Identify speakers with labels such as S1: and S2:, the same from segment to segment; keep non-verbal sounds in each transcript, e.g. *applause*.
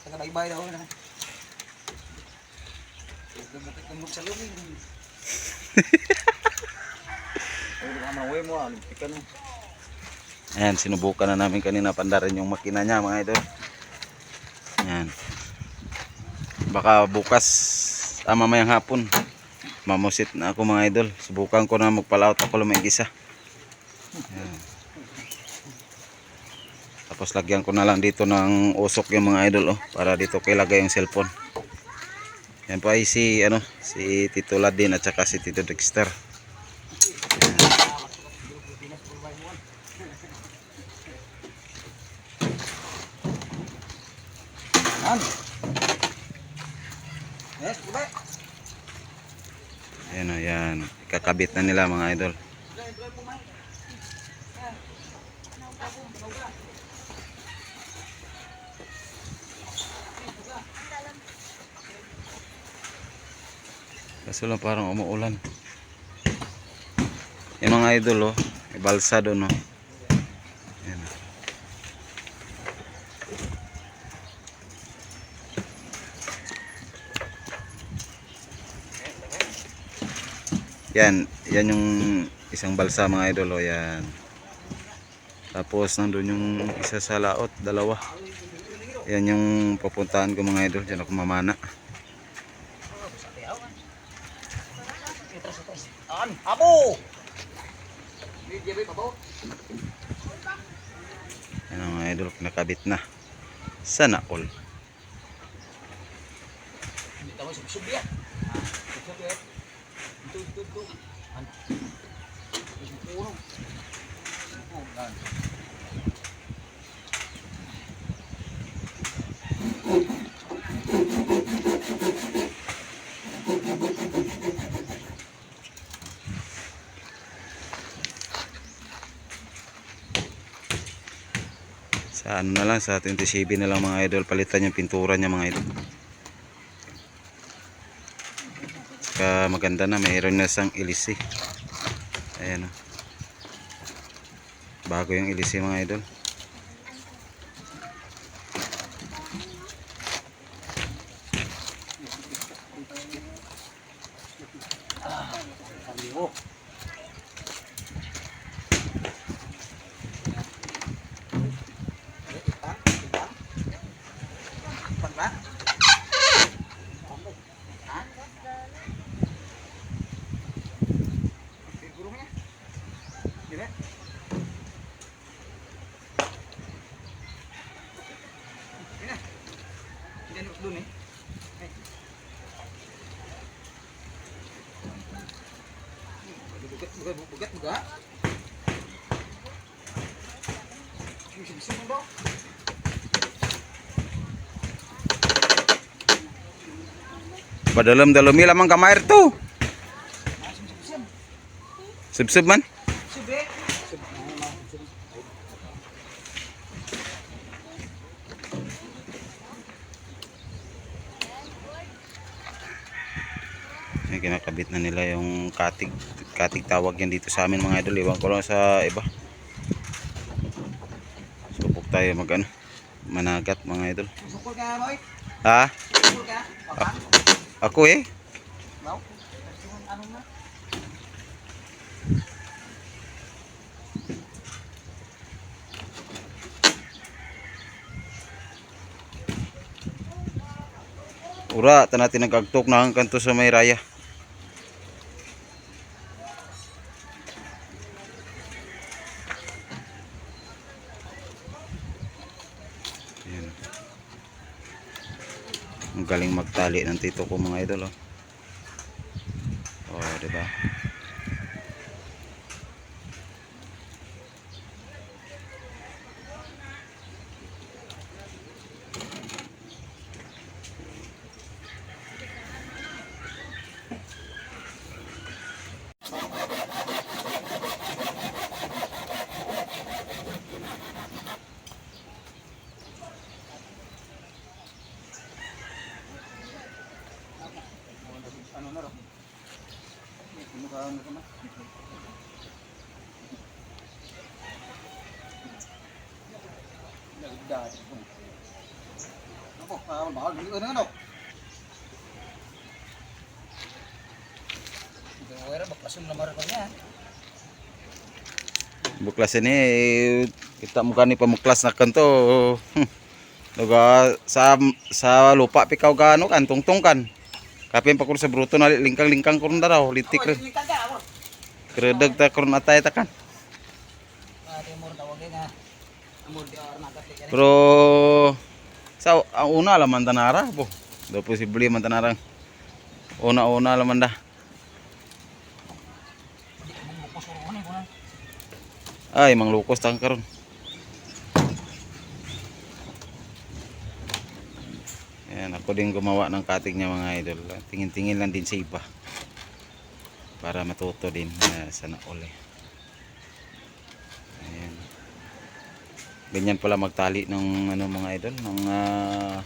S1: timok tao, bakit taga baybay daw na. Bakit kamot sa lumin. *laughs* Ay, baka maway mo, alimpikan mo.
S2: Ayan, sinubukan na namin kanina pandarin yung makina niya mga idol. Ayan. Baka bukas, ah, mamayang hapon, mamusit na ako mga idol. Subukan ko na magpalaot ako lumigisa. Ayan. Tapos lagyan ko na lang dito ng usok yung mga idol oh, para dito kilagay yung cellphone. Yan po ay si, ano, si Tito Ladin at saka si Tito Dexter. Ayan o, yan. Kakabit na nila mga idol. Kaso lang parang umuulan. Yung mga idol oh, may balsa doon oh. Ayan. Yan, yan yung isang balsa mga idol oh, yan. Tapos nandun yung isa sa laot, dalawa. Yan yung papuntahan ko mga idol, diyan ako mamana.
S1: An, abo!
S2: Yan ang mga idol, nakabit na. Sana all.
S1: Hindi tawag sub-sub ya. Sub-sub ya. Ito, ito, ito. An. Puno. Oh, dan.
S2: Sa ano na lang, sa 27 na lang mga idol, palitan yung pintura niya mga idol. Saka maganda na, mayroon na isang ilisi. Ayan o. Bago yung ilisi mga idol.
S1: Kaliwo. Itang, itang. Itang ba? Ha? Siguro niya. Di ba? Di na. Diyan doon eh. Eh. Bugat, bugat, bugat, bugat. Bisa-bisa mo ba?
S2: Padalam-dalami lamang kamay to. Sub-sub man. May kinakabit na nila yung katig. Katig tawag yan dito sa amin mga idol. Iwan ko lang sa iba. Subok tayo mag ano, managat mga idol.
S1: Sukul ka, boy.
S2: Ha?
S1: Sukul ka.
S2: Ako eh. Ura, ta natin nagagtok na ang kanto sa may raya. Ayan. Ang galing magtali ng tito ko mga idol oh. Oh, di ba?
S1: na raw. Kumukhaan na ko na. Nagdad. Ako, ah, mahal dito na ano. Ito wala baklasyon na mara ko niya.
S2: Buklas ini kita muka ni pemuklas na kanto. *laughs* Luga sa sa lupa pikaw ka ano kan tungtung kan. Kapin pa kur sa bruto na lingkang-lingkang litik re.
S1: ini kagak, bro.
S2: Kredeg ta kurun atay ta kan. Pero sa ang una laman tanara po. Do posible man tanarang. Una-una laman dah. Ay, mang lukos tang karon. Yan, ako din gumawa ng cutting niya mga idol. Tingin-tingin lang din sa iba. Para matuto din na sana uli. Ganyan pala magtali ng ano mga idol, ng ah,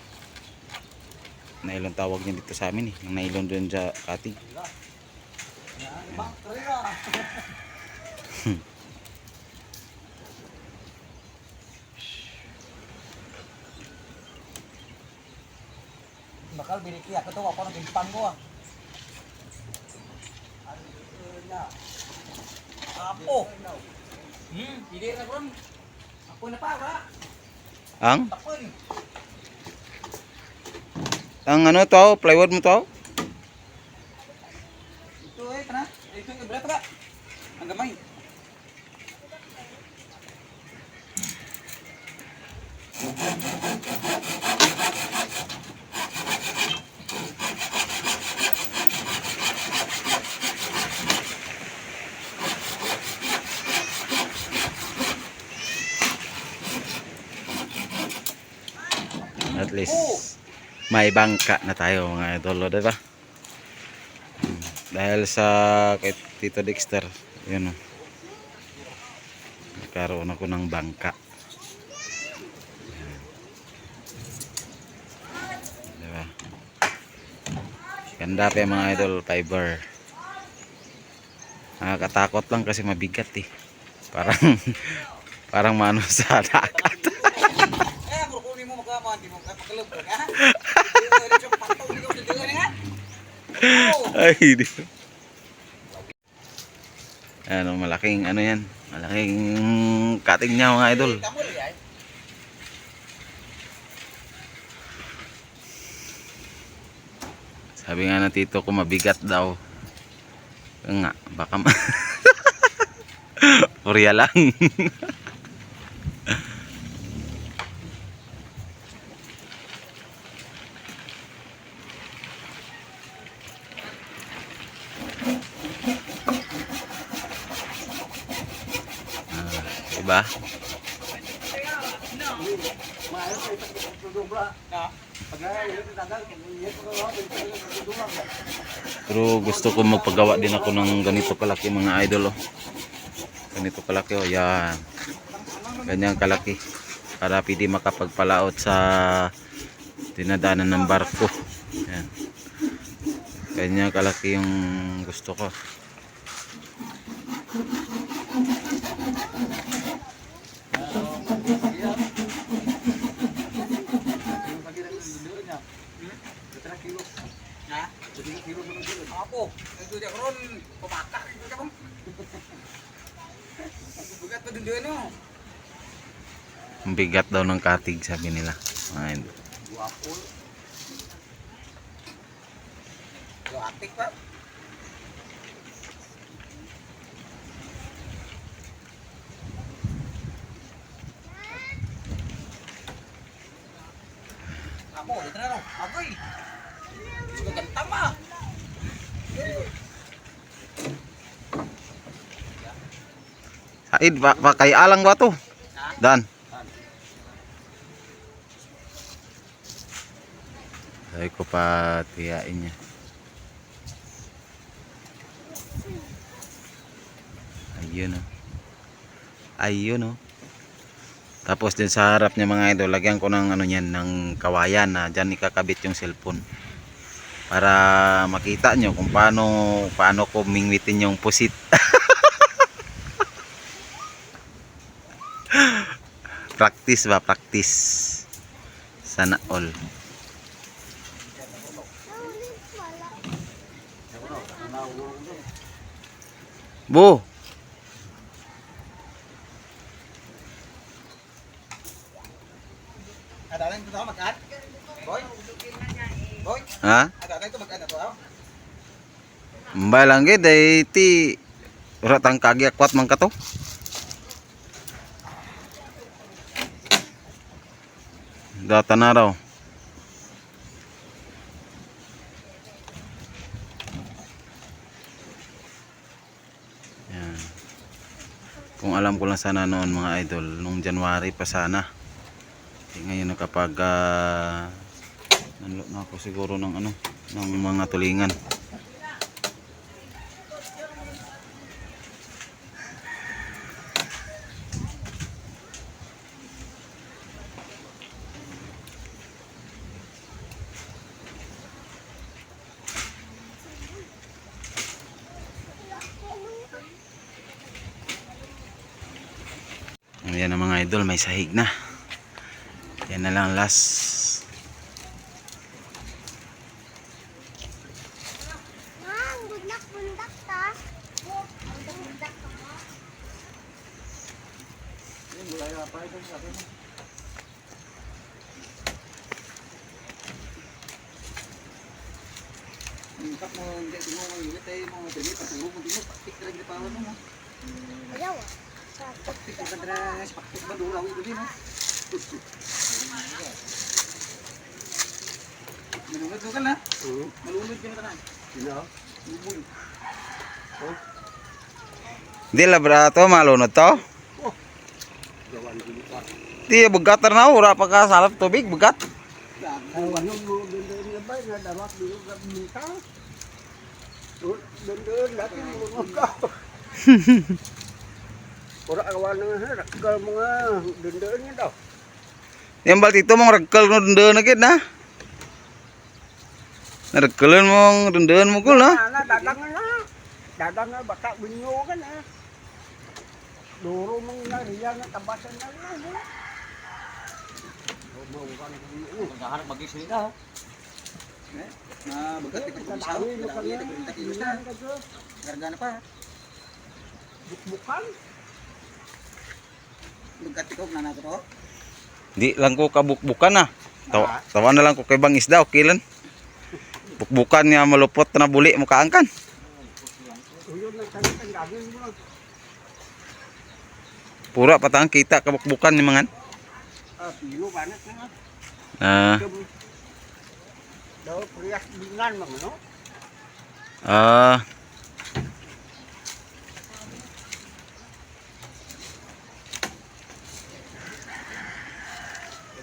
S2: nylon tawag niya dito sa amin eh. Ng nylon doon sa cutting. *laughs*
S1: Bakal biniki ako to ako nang gimpang ko ah. Apo. Hmm, hindi na ron. Ako na pa ba?
S2: Ang? Ang ano to, plywood mo to?
S1: Ito eh kana. Ito yung berapa ka? Ang gamay.
S2: At least may bangka na tayo mga idol, di ba? Dahil sa kay Tito Dexter, yun oh. Nagkaroon ako ng bangka. Ayan. Di ba? Ganda pa mga idol, fiber. Nakakatakot lang kasi mabigat eh. Parang *laughs* parang mano sa dagat. Ay, di. Ano, malaking ano yan. Malaking cutting niya mga idol. Sabi nga na tito ko mabigat daw. Nga, baka ma... *laughs* Purya lang. *laughs*
S1: ito
S2: Pero gusto ko magpagawa din ako ng ganito kalaki mga idol oh. Ganito kalaki oh, yan. Ganyan kalaki. Para pwede makapagpalaot sa dinadanan ng barko. Yan. Ganyan kalaki yung gusto ko.
S1: Itu dia ron pemaka itu kan. Bukat pa dun no.
S2: Ang bigat daw ng katig sabi nila. Idol.
S1: Guapo. Guatik pa. Apo, dito na ro. Agoy. Ito gantang ma.
S2: Said, pa, pa kay alang ba to? Dan. Sabi ko pa tiyain niya. Ayun oh. Ayun oh. Tapos din sa harap niya mga idol, lagyan ko ng ano niyan, ng kawayan na diyan ikakabit yung cellphone. para makita nyo kung paano paano ko mingwitin yung pusit *laughs* practice ba practice sana all?
S1: Boy?
S2: ha? Mbay lang gid ti ora tang kagi akwat man ka to. Data na raw. Yan. Kung alam ko lang sana noon mga idol, nung January pa sana. Eh, ngayon nakapag uh, nanlo na ako siguro ng ano, ng mga tulingan. Ayan ang mga idol, may sahig na. Yan na lang last.
S3: Mang, bundak bundak ta. Bundak ka mo.
S1: Yung kap mo, hindi mo mo yung itay mo, dali, patulog mo, dili, paktik ka lang di pa mo.
S3: Ayaw ah.
S1: Paktik ka dra, paktik ba duraw ito din, no? Malulod ka na? Malulod ka na tanan. Sino? Lumoy.
S2: Di labra to, malunod to. Di begat na ura pa ka salap tubig, begat.
S1: Awan mo, doon na ba, na damak dito ka minta. Mo ka. Ora awan nga, rakal mga doon doon nga daw.
S2: Yang bal tito mong ragkal no dendon agad na. Naragkalan mong dendon mo kul na.
S1: Na, dadang na. Dadang na, baka binyo ka na. Duro mong nariya na tabasan na na. Magkaharap mag-isli ka. Na, bagat ito kung sao, kailangan ito kung takilos na. Garga na pa. Bukbukan? Bagat na to.
S2: Di lang ko kabukbukan na. Tawa, tawa na lang ko kay bang isda, okay lang. Bukbukan niya malupot na buli mo kaangkan.
S1: Uyod na tayo tanggagin mo.
S2: Pura patang kita kabukbukan ni mangan.
S1: Ah.
S2: Ah,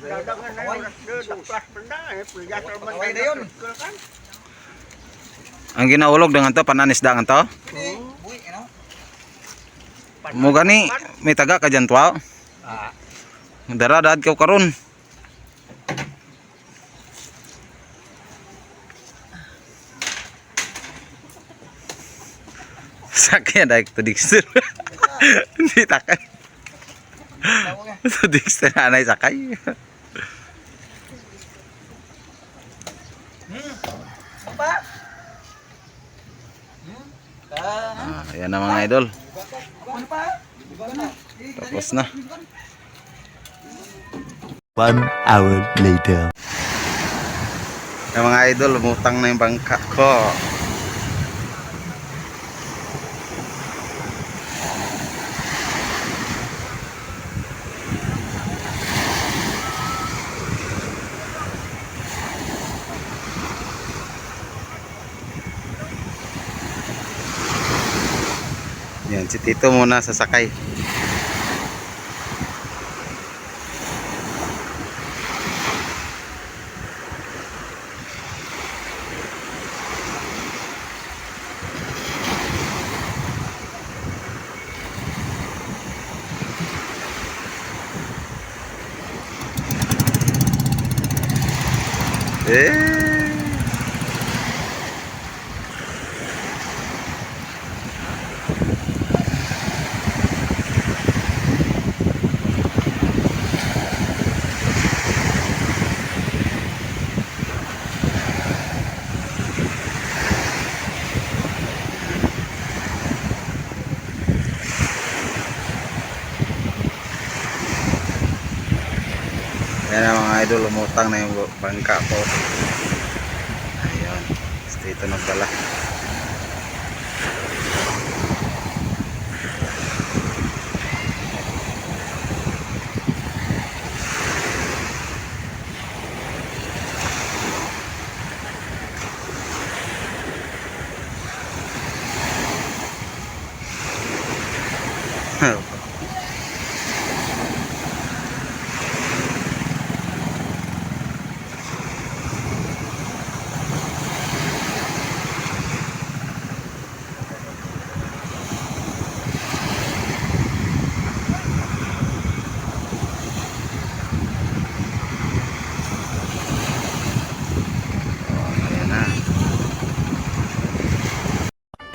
S1: Dadangan na rasdo, daklas benda eh. Priyas naman na yun.
S2: Ang ginaulog dengan to pananisda nga to.
S1: Buwi, ano?
S2: Mo gani may taga ka dyan tuwa.
S1: Ah,
S2: Dara daad ka karon. *laughs* Sakya daik to Dixter. *laughs* Hindi
S1: nga. *laughs*
S2: To Dixter anay sakay.
S1: Ah,
S2: ayan na mga idol. Tapos na.
S4: One hour later.
S2: Yung mga idol, umutang na yung bangka ko. Yan, si muna sasakay. Eh. mga idol, lumutang na yung